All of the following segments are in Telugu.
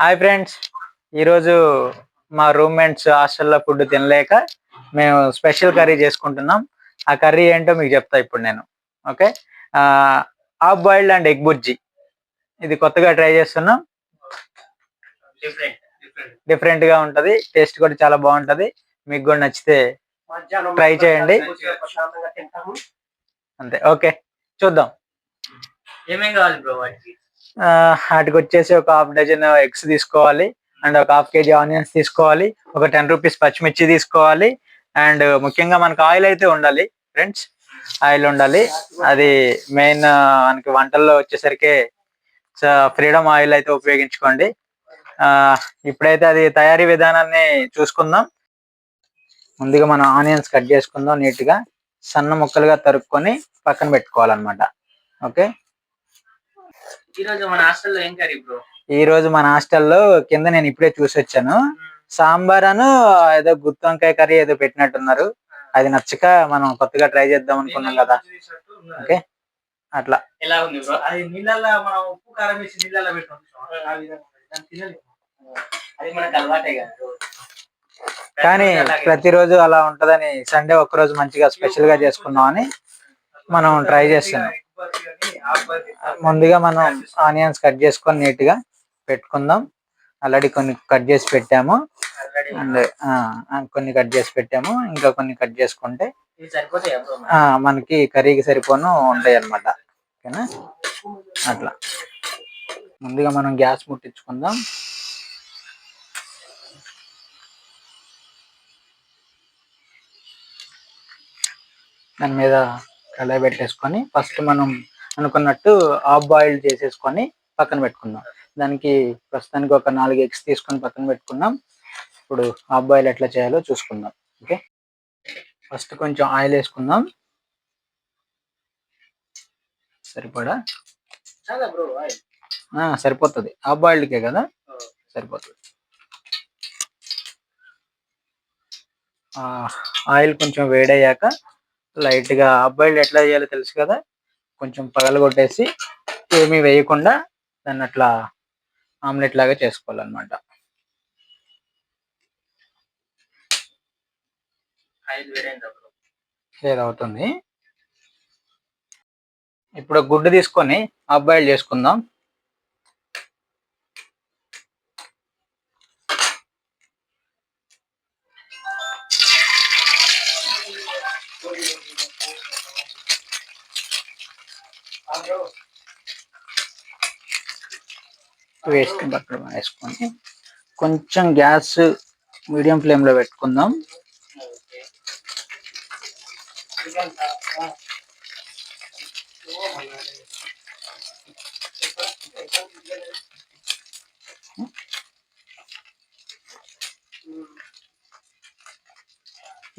Hi friends. ఈరోజు మా రూమ్మేట్స్ హాస్టల్లో ఫుడ్ తినలేక మేము స్పెషల్ కర్రీ చేసుకుంటున్నాం. ఆ కర్రీ ఏంటో మీకు చెప్తా ఇప్పుడు నేను. Okay? Half boiled and egg bhurji. ఇది కొత్తగా ట్రై చేస్తున్నాం. డిఫరెంట్గా ఉంటది. టేస్ట్ కూడా చాలా బాగుంటది. మీకు కూడా నచ్చితే ట్రై చేయండి. అంతే. ఓకే? చూద్దాం. ఏమేం కావాలి బ్రో వాటికి? వాటికి వచ్చేసి ఒక హాఫ్ డజన్ ఎగ్స్ తీసుకోవాలి. అండ్ ఒక హాఫ్ కేజీ ఆనియన్స్ తీసుకోవాలి. ఒక టెన్ రూపీస్ పచ్చిమిర్చి తీసుకోవాలి. అండ్ ముఖ్యంగా మనకు ఆయిల్ అయితే ఉండాలి ఫ్రెండ్స్. ఆయిల్ ఉండాలి. అది మెయిన్ మనకి వంటల్లో వచ్చేసరికి ఫ్రీడమ్ ఆయిల్ అయితే ఉపయోగించుకోండి. ఆ ఇప్పుడైతే అది తయారీ విధానాన్ని చూసుకుందాం. ముందుగా మనం ఆనియన్స్ కట్ చేసుకుందాం నీట్గా సన్న ముక్కలుగా తరుక్కొని పక్కన పెట్టుకోవాలన్నమాట. ఓకే? ఈ రోజు మన హాస్టల్లో ఏం కర్రీ బ్రో? ఈ రోజు మన హాస్టల్లో కింద నేను ఇప్పుడే చూసి వచ్చాను. సాంబార్ అను ఏదో గుత్తి వంకాయ కర్రీ ఏదో పెట్టినట్టున్నారు. అది నచ్చక మనం కొత్తగా ట్రై చేద్దాం అనుకున్నాం కదా. ఓకే? అట్లా. ఎలా ఉంది బ్రో? అది నీళ్ళల్లో మనం ఉప్పు కారం వేసి నీళ్ళల్లో పెట్టాం. అది మనకు అలవాటే కదా. కానీ. ప్రతిరోజు అలా ఉంటదని సండే ఒక్కరోజు మంచిగా స్పెషల్గా చేసుకుందాం అని మనం ట్రై చేస్తున్నాం. ముందుగా మనం ఆనియన్స్ కట్ చేసుకొని నీట్గా పెట్టుకుందాం. ఆల్రెడీ కొన్ని కట్ చేసి పెట్టాము. అండ్ కొన్ని కట్ చేసి పెట్టాము. ఇంకా కొన్ని కట్ చేసుకుంటే మనకి కర్రీకి సరిపోను ఉంటాయి అన్నమాట ఓకేనా? అట్లా. ముందుగా మనం గ్యాస్ ముట్టించుకుందాం. దాని మీద కళాయి పెట్టేసుకొని ఫస్ట్ మనం అనుకున్నట్టు హాఫ్ బాయిల్ చేసేసుకొని పక్కన పెట్టుకుందాం. దానికి ప్రస్తుతానికి ఒక నాలుగు ఎగ్స్ తీసుకొని పక్కన పెట్టుకున్నాం ఇప్పుడు హాఫ్ బాయిల్ ఎట్లా చేయాలో చూసుకుందాం. ఓకే? ఫస్ట్ కొంచెం ఆయిల్ వేసుకుందాం. సరిపడా? సరిపోతుంది. హాఫ్ బాయిల్డ్కే కదా? సరిపోతుంది. ఆయిల్ కొంచెం వేడయ్యాక లైట్గా హాఫ్ బాయిల్డ్ ఎట్లా చేయాలో తెలుసు కదా? కొంచెం పగలగొట్టేసి ఏమీ వేయకుండా దాన్ని అట్లా ఆమ్లెట్ లాగా చేసుకోవాలన్నమాట. బ్రో ఏదవుతుంది ఇప్పుడు గుడ్డు తీసుకొని హాఫ్ బాయిల్ చేసుకుందాం. వేసుకుని అక్కడ వేసుకొని కొంచెం గ్యాస్ మీడియం ఫ్లేమ్లో పెట్టుకుందాం.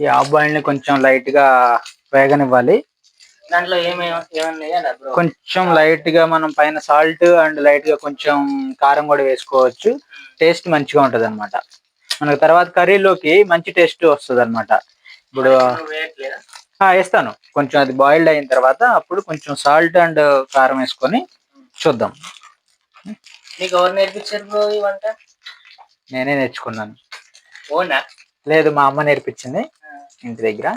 ఈ హాఫ్ని కొంచెం లైట్గా వేగనివ్వాలి. దాంట్లో ఏమేమి కొంచెం లైట్గా మనం పైన సాల్ట్ అండ్ లైట్గా కొంచెం కారం కూడా వేసుకోవచ్చు. టేస్ట్ మంచిగా ఉంటది అనమాట మనకు తర్వాత కర్రీలోకి మంచి టేస్ట్ వస్తుంది అనమాట ఇప్పుడు వేస్తాను. కొంచెం అది బాయిల్డ్ అయిన తర్వాత అప్పుడు కొంచెం సాల్ట్ అండ్ కారం వేసుకొని చూద్దాం. నీకు ఎవరు నేర్పించారు వంట? నేనే నేర్చుకున్నాను. ఓనా లేదు మా అమ్మ నేర్పించింది ఇంటి దగ్గర.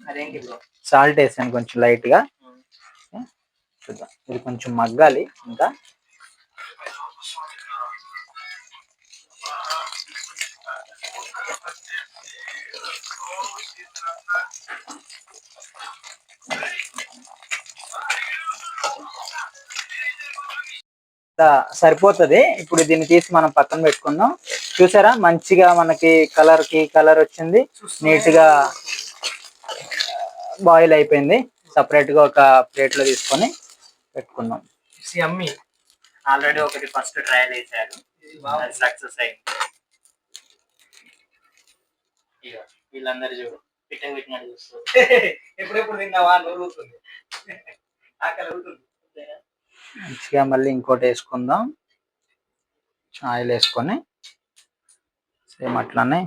అదేంటి బ్రో సాల్ట్ వేసాను కొంచెం లైట్గా చూద్దాం. ఇది కొంచెం మగ్గాలి. ఇంకా సరిపోతుంది. ఇప్పుడు దీన్ని తీసి మనం పక్కన పెట్టుకుందాం. చూసారా? మంచిగా మనకి కలర్కి కలర్ వచ్చింది. నీట్గా బాయిల్ అయిపోయింది. సపరేట్గా ఒక ప్లేట్లో తీసుకొని పెట్టుకుందాం అమ్మి ఆల్రెడీ ఒకటి ఫస్ట్ ట్రయల్ వేసారు అది సక్సెస్ అయింది. వీళ్ళందరూ చూడు పిట్ట పెట్టినట్టు చూస్తారు ఎప్పుడెప్పుడు తిన్నావా అని ఊరుతుంది ఆకలి మంచిగా మళ్ళీ ఇంకోటి వేసుకుందాం. ఆయిల్ వేసుకొని సేమ్ అట్లానే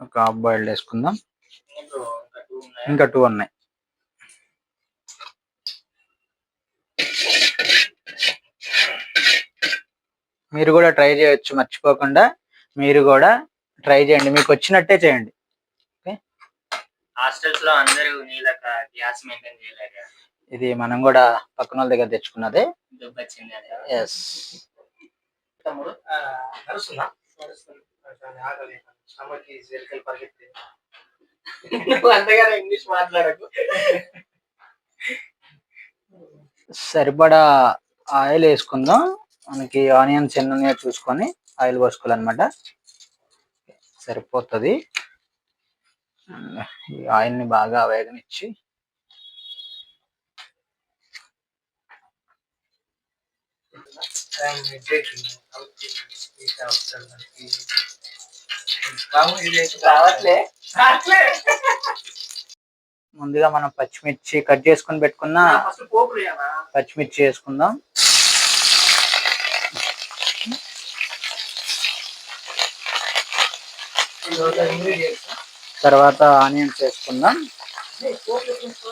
ఒక హాఫ్ బాయిల్డ్ వేసుకుందాం. ఇంకా టూ ఉన్నాయి. మీరు కూడా ట్రై చేయొచ్చు మర్చిపోకుండా మీరు కూడా ట్రై చేయండి. మీకు వచ్చినట్టే చేయండి. హాస్టల్స్లో అందరూ నీళ్ళక గ్యాస్ మెయింటైన్ చేయలేరు. ఇది మనం కూడా పక్కన వాళ్ళ దగ్గర తెచ్చుకున్నదే. ఎస్ తమ్ముడు నువ్వు అంతగానే ఇంగ్లీష్ మాట్లాడకు. సరిపడా ఆయిల్ వేసుకుందాం. మనకి ఆనియన్స్ ఎన్ని ఉన్నాయో చూసుకొని ఆయిల్ పోసుకోవాలన్నమాట. సరిపోతుంది. ఈ ఆయిల్ని బాగా వేగనిచ్చి. రావట్లే ముందుగా మనం పచ్చిమిర్చి కట్ చేసుకొని పెట్టుకున్న? పచ్చిమిర్చి వేసుకుందాం. తర్వాత ఆనియన్స్ వేసుకుందాం ఏ, పోపు వేసుకో.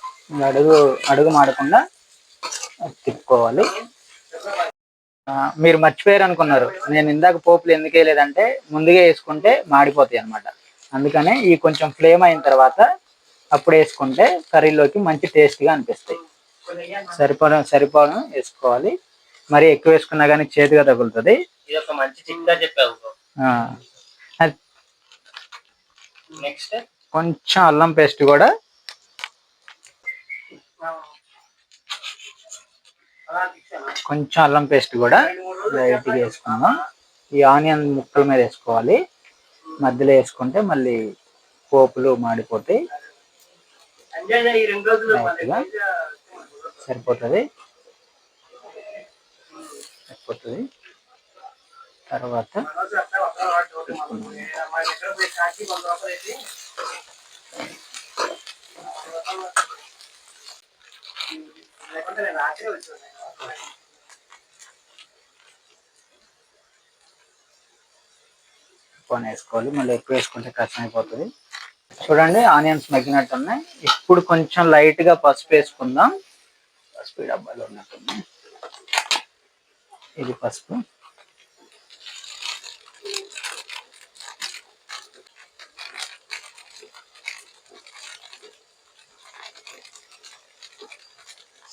ఈ అడుగు అడుగు మాడకుండా తిప్పుకోవాలి. మీరు మర్చిపోయారు అనుకున్నారు నేను ఇందాక పోపులు ఎందుకు వేయలేదంటే ముందుగా వేసుకుంటే మాడిపోతాయి అన్నమాట. అందుకనే ఈ కొంచెం ఫ్లేమ్ అయిన తర్వాత అప్పుడు వేసుకుంటే కర్రీలోకి మంచి టేస్ట్గా అనిపిస్తాయి? సరిపడ సరిపడ వేసుకోవాలి. మరి ఎక్కువ వేసుకున్నా కానీ చేతిగా తగులుతుంది. ఇది ఒక మంచి చిట్కా చెప్పావు ఆ, అది నెక్స్ట్ కొంచెం అల్లం పేస్ట్ కూడా? కొంచెం అల్లం పేస్ట్ కూడా లైట్గా వేసుకుందాం. ఈ ఆనియన్ ముక్కల మీద వేసుకోవాలి. మధ్యలో వేసుకుంటే మళ్ళీ పోపులు మాడిపోతాయి సరిపోతుంది. సరిపోతుంది. తర్వాత మన రోజు వేసుకోవాలి మళ్ళీ ఎక్కువ వేసుకుంటే కష్టం అయిపోతుంది. చూడండి ఆనియన్స్ మగ్గినట్టు ఉన్నాయి ఇప్పుడు కొంచెం లైట్గా పసుపు వేసుకుందాం. పసుపు డబ్బాలో ఉన్నట్టున్నాయి. ఇది పసుపు.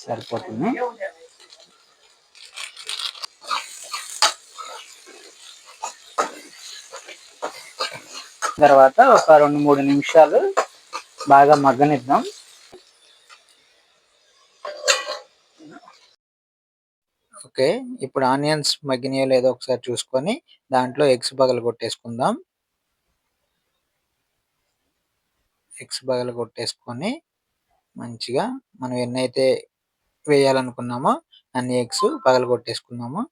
సరిపోతుంది. తర్వాత ఒక రెండు మూడు నిమిషాలు బాగా మగ్గనిద్దాం. ఓకే ఇప్పుడు ఆనియన్స్ మగ్గినాయో లేదో ఒకసారి చూసుకొని దాంట్లో ఎగ్స్ బగలు కొట్టేసుకుందాం. ఎగ్స్ బగలు కొట్టేసుకొని మంచిగా మనం ఎన్నైతే వేయాలనుకున్నామో అన్ని ఎగ్స్ పగలగొట్టేసుకున్నాము.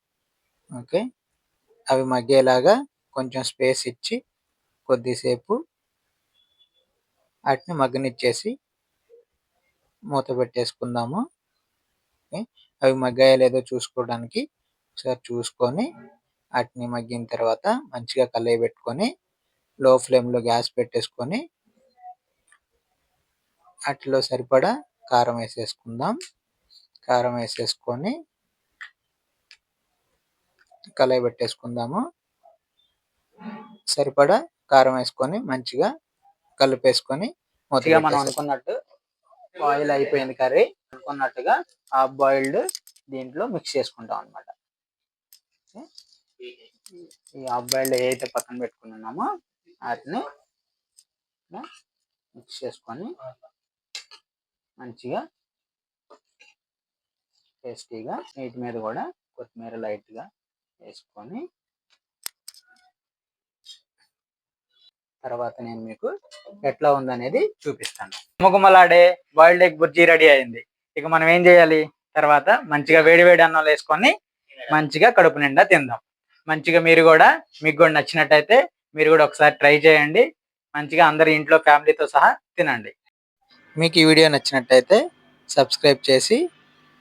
ఓకే. అవి మగ్గేలాగా కొంచెం స్పేస్ ఇచ్చి కొద్దిసేపు వాటిని మగ్గనిచ్చేసి మూత పెట్టేసుకుందాము. ఓకే. అవి మగ్గాయో లేదో చూసుకోవడానికి ఒకసారి చూసుకొని వాటిని మగ్గిన తర్వాత మంచిగా కలయి పెట్టుకొని లో ఫ్లేమ్లో గ్యాస్ పెట్టేసుకొని వాటిలో సరిపడా కారం వేసేసుకుందాం. కారం వేసేసుకొని కలయి పెట్టేసుకుందాము. సరిపడా కారం వేసుకొని మంచిగా కలిపేసుకొని మంచిగా మనం అనుకున్నట్టు ఆయిల్ అయిపోయింది కర్రీ. అనుకున్నట్టుగా హాఫ్ బాయిల్డ్ దీంట్లో మిక్స్ చేసుకుంటాం అన్నమాట. ఈ హాఫ్ బాయిల్డ్ ఏదైతే పక్కన పెట్టుకున్నామో వాటిని మిక్స్ చేసుకొని మంచిగా టేస్టీగా నీటి మీద కూడా కొత్తిమీర లైట్గా వేసుకొని తర్వాత నేను మీకు ఎట్లా ఉందనేది చూపిస్తాను. ముగుమలాడే బాయిల్డ్ ఎగ్ బుర్జీ రెడీ అయింది. ఇక మనం ఏం చేయాలి? తర్వాత మంచిగా వేడి వేడి అన్నం వేసుకొని మంచిగా కడుపు నిండా తిందాం. మంచిగా మీరు కూడా మీకు కూడా నచ్చినట్టయితే మీరు కూడా ఒకసారి ట్రై చేయండి. మంచిగా అందరి ఇంట్లో ఫ్యామిలీతో సహా తినండి. మీకు ఈ వీడియో నచ్చినట్టయితే సబ్స్క్రైబ్ చేసి